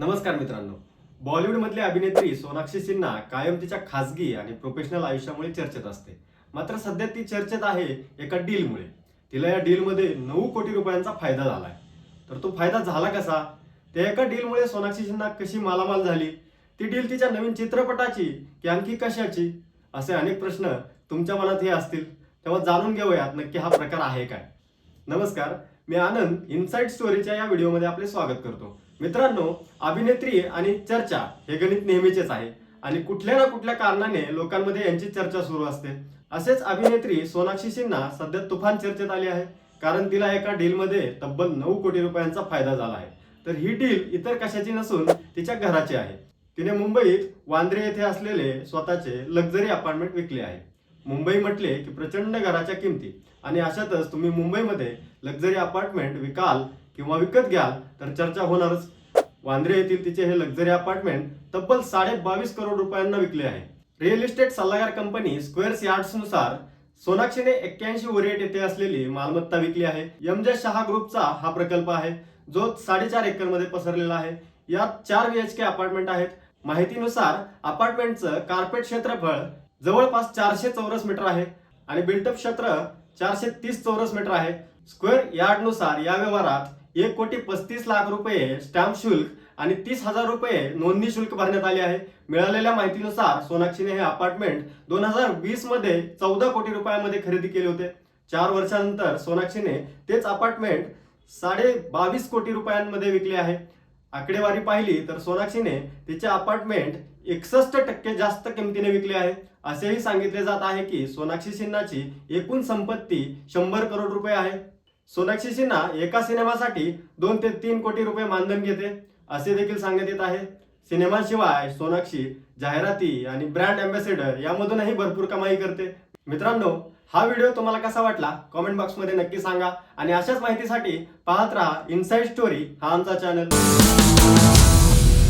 नमस्कार मित्रांनो. बॉलिवूडमधली अभिनेत्री सोनाक्षी सिन्हा कायम तिच्या खासगी आणि प्रोफेशनल आयुष्यामुळे चर्चेत असते. मात्र सध्या ती चर्चेत आहे एका डीलमुळे. तिला या डीलमध्ये नऊ कोटी रुपयांचा फायदा झाला आहे तर तो फायदा झाला कसा? त्या एका डीलमुळे सोनाक्षी सिन्हा कशी मालामाल झाली? ती डील तिच्या नवीन चित्रपटाची की आणखी कशाची? असे अनेक प्रश्न तुमच्या मनात हे असतील. तेव्हा जाणून घेऊयात नक्की हा प्रकार आहे काय. नमस्कार मी आनंद इनसाइड स्टोरीच्या या व्हिडिओमध्ये आपले स्वागत करतो. मित्रांनो अभिनेत्री आणि चर्चा हे गणित नेहमीचेच आहे आणि कुठल्या ना कुठल्या कारणाने लोकांमध्ये यांची चर्चा सुरू असते. असेच अभिनेत्री सोनाक्षी सिन्हा सध्या तुफान चर्चेत आली आहे कारण तिला एका डीलमध्ये तब्बल नऊ कोटी रुपयांचा फायदा झाला आहे. तर ही डील इतर कशाची नसून तिच्या घराची आहे. तिने मुंबईत वांद्रे येथे असलेले स्वतःचे लक्झरी अपार्टमेंट विकले आहे. मुंबई म्हटले की प्रचंड घराच्या किमती. आणि अशातच तुम्ही मुंबईमध्ये लक्झरी अपार्टमेंट विकाल किंवा विकत घ्याल तर चर्चा होणारच. वांद्रे येथील तिचे हे लक्झरी अपार्टमेंट तब्बल साडे बावीस करोड रुपयांना विकले आहे. रिअल इस्टेट सल्लागार कंपनी स्क्वेअर्स यार्ड्सनुसार सोनाक्षीने एक्क्याऐंशी ओरिएट येथे असलेली मालमत्ता विकली आहे. यमजे शहा ग्रुपचा हा प्रकल्प आहे जो साडेचार एकरमध्ये पसरलेला आहे. यात चार वी एच के अपार्टमेंट आहेत. माहितीनुसार अपार्टमेंटचं कार्पेट क्षेत्रफळ जवळपास चारशे चौरस मीटर आहे आणि बिल्टअप क्षेत्र चारशे तीस चौरस मीटर आहे. स्क्वेअर यार्डनुसार या व्यवहारात एक कोटी पस्तीस लाख रुपये स्टॅम्प शुल्क आणि तीस हजार रुपये नोंदणी शुल्क भरण्यात आले आहे. मिळालेल्या माहितीनुसार सोनाक्षीने हे अपार्टमेंट दोन हजार वीसमध्ये चौदा कोटी रुपयामध्ये खरेदी केले होते. चार वर्षानंतर सोनाक्षीने तेच अपार्टमेंट साडे बावीस कोटी रुपयांमध्ये विकले आहे. आकडेवारी पाहिली तर सोनाक्षीने तिचे अपार्टमेंट एकसष्ट टक्के जास्त किमतीने विकले आहे. असेही सांगितले जात आहे की सोनाक्षी सिन्हाची एकूण संपत्ती शंभर करोड रुपये आहे. सोनाक्षी सिन्हा एका सिनेमासाठी दोन ते तीन कोटी रुपये मानधन घेते असे देखील सांगण्यात येत आहे. सिनेमाशिवाय सोनाक्षी जाहिराती आणि ब्रँड अँबॅसेडर यामधूनही भरपूर कमाई करते. मित्रांनो हा व्हिडिओ तुम्हाला कसा वाटला? कॉमेंट बॉक्समध्ये नक्की सांगा आणि अशाच माहितीसाठी पाहत राहा इनसाइड स्टोरी हा आमचा चॅनल.